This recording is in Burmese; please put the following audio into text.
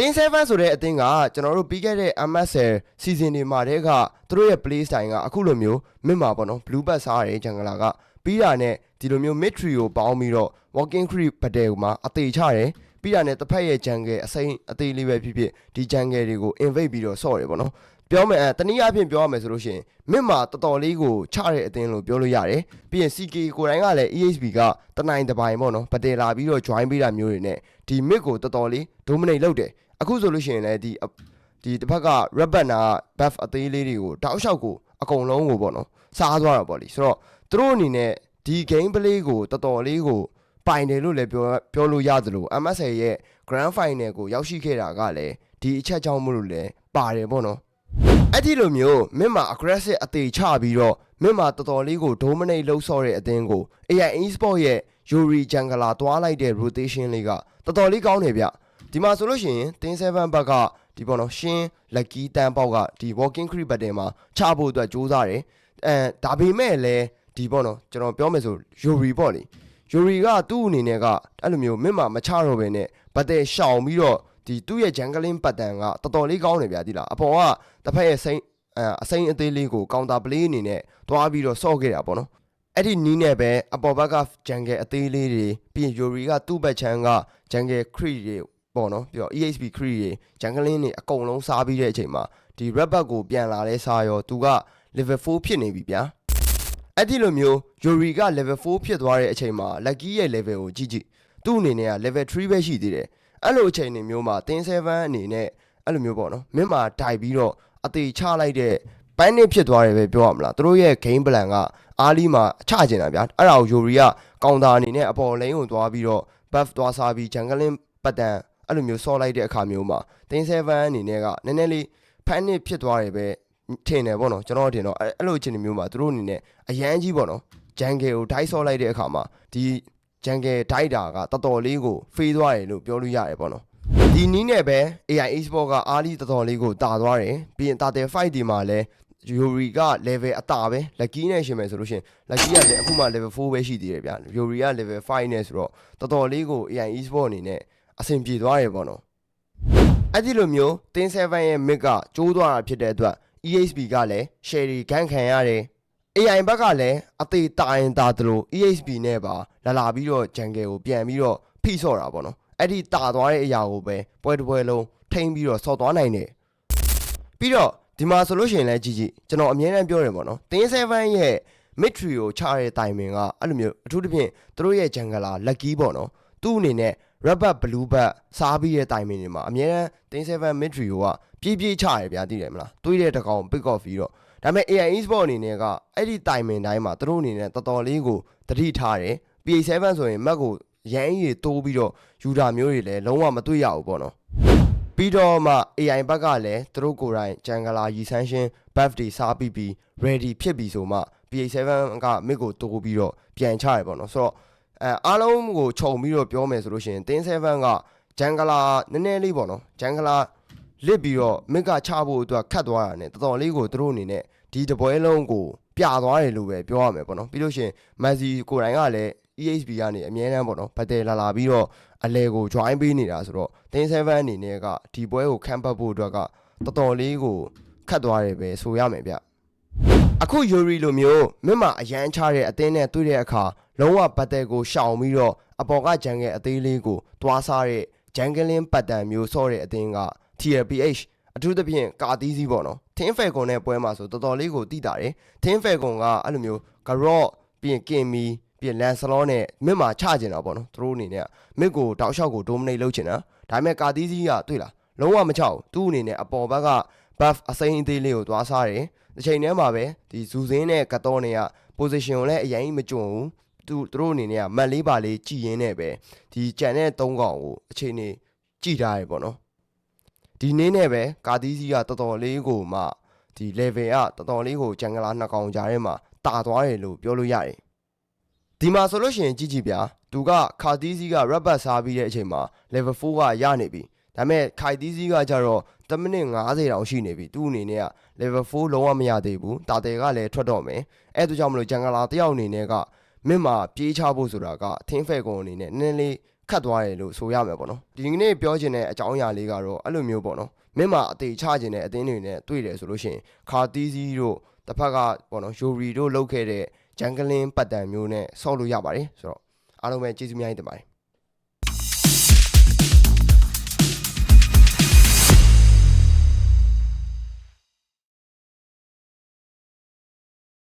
တင်း7ဆိုတဲ့အသင်းကကျွန်တော်တို့ပြီးခဲ့တဲ့ MSL season တွေမှာတည်းကသူတို့ရဲ့ play style ကအခုလိုမျိုးမစ်မှာပေါ့နော် blue bat စားရတယ်ဂျန်ဂလာကပြီးတာနဲ့ဒီလိုမျိုး mid tree ကိုပေါင်းပြီးတော့ walking creep ပတ်တယ်မှာအသေးချတယ်ပြီးတာနဲ့တစ်ဖက်ရဲ့ jungle အစိမ်းအသေးလေးပဲဖြစ်ဖြစ်ဒီ jungle တွေကို invade ပြီးတော့ဆော့တယ်ပေါ့နော်ပြောမယ်အဲတနည်းအားဖြင့်ပြောရမယ်ဆိုလို့ရှိရင်မစ်မှာတော်တော်လေးကိုချတဲ့အသင်းလို့ပြောလို့ရတယ်ပြီးရင် CK ကိုယ်တိုင်ကလည်း EHB ကတနိုင်တစ်ပိုင်းပေါ့နော်ပတယ်လာပြီးတော့ join ပေးတာမျိုးတွေနဲ့ဒီ mid ကိုတော်တော်လေး dominate လုပ်တယ် အခုဆိုလို့ရှိရင်လည်းဒီအဒီတစ်ဖက်က rabbit နာ buff အသေးလေးတွေကိုတောက်လျှောက်ကိုအကုန်လုံးကိုပေါ့နော်စားသွားတာပေါ့လीဆိုတော့သူတို့အနေနဲ့ဒီ game play ကိုတော်တော်လေးကိုပိုင်တယ်လို့လည်းပြောပြောလို့ရသလို MSL ရဲ့ grand final ကိုရောက်ရှိခဲ့တာကလည်းဒီအချက်ကြောင့်မလို့လည်းပါတယ်ပေါ့နော်အဲ့ဒီလိုမျိုးမင်းမှာ aggressive အသေးချပြီးတော့မင်းမှာတော်တော်လေးကို dominate လုပ်ဆော့တဲ့အသင်းကို AI eSport ရဲ့ Yuri Jungler တွားလိုက်တဲ့ rotation လေးကတော်တော်လေးကောင်းတယ်ဗျ ဒီမှာဆိုလို့ရှိရင်တင်း7ဘက်ကဒီပေါ့နော်ရှင်း lucky တန်းပေါက်ကဒီ walking creep button မှာချဖို့အတွက်ကြိုးစားတယ်အဲဒါပေမဲ့လည်းဒီပေါ့နော်ကျွန်တော်ပြောမယ်ဆို Yuri ပေါ့လေ Yuri ကသူ့အနေနဲ့ကအဲ့လိုမျိုးမင်းမှာမချတော့ဘဲနဲ့ဘတ်တဲ့ရှောင်ပြီးတော့ဒီသူ့ရဲ့ jungling pattern ကတော်တော်လေးကောင်းတယ်ဗျာဒီလားအပေါ်ကတစ်ဖက်ရဲ့စိမ့်အအစိမ့်အသေးလေးကို counter play အနေနဲ့တွားပြီးတော့ဆော့ခဲ့တာပေါ့နော်အဲ့ဒီနီးနဲ့ပဲအပေါ်ဘက်က jungle အသေးလေးတွေပြီးရင် Yuri ကသူ့ဘက်ချမ်းက jungle creep တွေ ပေါ့နော်ပြီးတော့ EHP creep တွေ jungling တွေအကုန်လုံးစားပြီးတဲ့အချိန်မှာဒီ red back ကိုပြန်လာလဲစားရောသူက level 4ဖြစ်နေပြီဗျာအဲ့ဒီလိုမျိုး Yuri က level 4ဖြစ်သွားတဲ့အချိန်မှာ Lucky ရဲ့ level ကိုကြည့်ကြည့်သူ့အနေနဲ့က level 3ပဲရှိသေးတယ်အဲ့လိုအချိန်တွေမျိုးမှာတင်း7အနေနဲ့အဲ့လိုမျိုးပေါ့နော်မင်းမှာတိုင်ပြီးတော့အသေးချလိုက်တဲ့ပန်းနစ်ဖြစ်သွားတယ်ပဲပြောရမလားသူတို့ရဲ့ game plan ကအားလီမှာချကျင်တာဗျာအဲ့ဒါကို Yuri ကကောင်တာအနေနဲ့အပေါ်လိန်ကိုသွားပြီးတော့ buff သွားစားပြီး jungling ပတ်တန် အဲ့လိုမျိုးဆော့လိုက်တဲ့အခါမျိုးမှာတင်း7အနေနဲ့ကနည်းနည်းလေးဖန်နစ်ဖြစ်သွားတယ်ပဲထင်တယ်ပေါ့နော်ကျွန်တော်ထင်တော့အဲ့အဲ့လိုအချိန်တွေမျိုးမှာသူတို့အနေနဲ့အရန်ကြီးပေါ့နော်ဂျန်ဂယ်ကိုဒိုက်ဆော့လိုက်တဲ့အခါမှာဒီဂျန်ဂယ်ဒိုက်တာကတော်တော်လေးကိုဖေးသွားတယ်လို့ပြောလို့ရတယ်ပေါ့နော်ဒီနီးနဲ့ပဲ AI Esport ကအားလီတော်တော်လေးကိုတာသွားတယ်ပြီးရင်တာတယ် fight ဒီမှာလဲ Yuri က level အတာပဲ Lucky နဲ့ရှင်မယ်ဆိုလို့ရှင် Lucky ကလည်းအခုမှ level 4ပဲရှိသေးတယ်ဗျာ Yuri က level 5နဲ့ဆိုတော့တော်တော်လေးကို AI Esport အနေနဲ့ အဆင်ပြေသွားတယ်ပေါ့နော်အဲ့ဒီလိုမျိုးတင်း7ရဲ့ mid ကကျိုးသွားတာဖြစ်တဲ့အတွက် EHB ကလည်း share တွေဂန်းခံရတယ် AI ဘက်ကလည်းအသေးတာရင်တာသလို EHB နဲ့ပါလာလာပြီးတော့ jungle ကိုပြန်ပြီးတော့ဖိဆော့တာပေါ့နော်အဲ့ဒီတာသွားတဲ့အရာကိုပဲပွဲတစ်ပွဲလုံးထိမ့်ပြီးတော့ဆော့သွားနိုင်တယ်ပြီးတော့ဒီမှာဆိုလို့ရှိရင်လည်းကြည့်ကြည့်ကျွန်တော်အမြဲတမ်းပြောတယ်ပေါ့နော်တင်း7ရဲ့ midtree ကိုချတဲ့တိုင်မင်ကအဲ့လိုမျိုးအထူးသဖြင့်သူတို့ရဲ့ jungler lucky ပေါ့နော်သူ့အနေနဲ့ rubber blue bat စားပြီးတဲ့တိုင်မင်တွေမှာအမြဲတမ်းတင်း7 midtree ကိုကပြေးပြေးချရဗျာသိတယ်မလားတွေးတဲ့တကောင် pick off ပြီးတော့ဒါပေမဲ့ AI Esport အနေနဲ့ကအဲ့ဒီတိုင်မင်တိုင်းမှာသူတို့အနေနဲ့တော်တော်လေးကိုတတိထားတယ် PA7 ဆိုရင်မက်ကိုရမ်းရည်တိုးပြီးတော့ယူတာမျိုးတွေလည်းလုံးဝမတွေ့ရဘူးပေါ့နော်ပြီးတော့မှ AI ဘက်ကလည်းသူတို့ကိုယ်တိုင်ဂျန်ဂလာရီဆန်းရှင်း buff တွေစားပြီးပြီး ready ဖြစ်ပြီဆိုမှ PA7 ကမစ်ကိုတိုးပြီးတော့ပြန်ချရပေါ့နော်ဆိုတော့ အဲအားလုံးကိုခြုံပြီးတော့ပြောမယ်ဆိုလို့ရှိရင်တင်း7ကဂျန်ဂလာနည်းနည်းလေးပေါ့နော်ဂျန်ဂလာလစ်ပြီးတော့မစ်ကချဖို့အတွက်ခတ်သွားတာ ਨੇ တော်တော်လေးကိုသူတို့အနေနဲ့ဒီတပွဲလုံးကိုပြသွားတယ်လို့ပဲပြောရမယ်ပေါ့နော်ပြီးလို့ရှိရင်မက်ဆီကိုယ်တိုင်ကလည်း EHB ကနေအမြဲတမ်းပေါ့နော်ဘတ်တယ်လာလာပြီးတော့အလဲကို join ပေးနေတာဆိုတော့တင်း7အနေနဲ့ကဒီပွဲကိုခံပတ်ဖို့အတွက်ကတော်တော်လေးကိုခတ်သွားတယ်ပဲဆိုရမယ်ဗျအခု Yuri လိုမျိုးမြင့်မအရန်ချတဲ့အသင်းနဲ့တွေ့တဲ့အခါ လုံးဝဘတ်တယ်ကိုရှောင်ပြီးတော့အပေါ်ကဂျန်ငယ်အသေးလေးကိုတွားစားတဲ့ဂျန်ဂလင်းပတ်တန်မျိုးဆော့တဲ့အသင်းက TLPH အထူးသဖြင့်ကာတီးစီးပေါ့နော်ထင်းဖယ်ကွန်နဲ့ပွဲမှာဆိုတော်တော်လေးကိုတိတာတယ်ထင်းဖယ်ကွန်ကအဲ့လိုမျိုးဂရော့ပြီးရင်ကင်မီပြီးရင်လန်ဆလောနဲ့မစ်မှာချကျင်တာပေါ့နော်သူတို့အနေနဲ့မစ်ကိုတောက်လျှောက်ကိုဒိုမနိတ်လုပ်ချင်တာဒါပေမဲ့ကာတီးစီးကတွေ့လားလုံးဝမချဘူးသူ့အနေနဲ့အပေါ်ဘက်က buff အစိမ်းအသေးလေးကိုသွားစားတယ်တစ်ချိန်တည်းမှာပဲဒီဇူစင်းနဲ့ကတော်နဲ့က position ကိုလည်းအရင်မကြုံဘူး သူသူတို့အနေနဲ့ကမတ်လေးပါလေးကြည်ရင်းနဲ့ပဲဒီကြံတဲ့၃កောင်ကိုအချိန်နေကြည်ထားရပေါ့နော်ဒီနေ့နဲ့ပဲကာတီးစီးကတော်တော်လေးကိုမှဒီ level ကတော်တော်လေးကိုဂျန်ဂလာနှစ်ကောင်ကြားထဲမှာတာသွားတယ်လို့ပြောလို့ရတယ်ဒီမှာဆိုလို့ရှိရင်ကြည့်ကြည့်ဗျာသူကခါတီးစီးက rubber စားပြီးတဲ့အချိန်မှာ level 4ကရနေပြီဒါပေမဲ့ခိုင်တီးစီးကကြတော့10မိနစ်50တောင်ရှိနေပြီသူ့အနေနဲ့က level 4လုံးဝမရသေးဘူးတာတယ်ကလည်းထွက်တော့မယ်အဲ့ဒါကြောင့်မလို့ဂျန်ဂလာတယောက်အနေနဲ့က မင်းမှာပြေးချဖို့ဆိုတာကအထင်းဖဲကုံအနေနဲ့နည်းနည်းလေးခတ်သွားတယ်လို့ဆိုရမယ်ပေါ့နော်ဒီနေ့ပြောချင်တဲ့အကြောင်းအရာလေးကတော့အဲ့လိုမျိုးပေါ့နော်မင်းမအသေးချခြင်းတဲ့အသင်းတွေနဲ့တွေ့တယ်ဆိုလို့ရှိရင်ခါတီးစီတို့တစ်ဖက်ကပေါ့နော်ယိုရီတို့လောက်ခဲ့တဲ့ဂျန်ဂလင်းပတ်တန်မျိုးနဲ့ဆော့လို့ရပါတယ်ဆိုတော့အားလုံးပဲကျေးဇူးများတင်ပါတယ်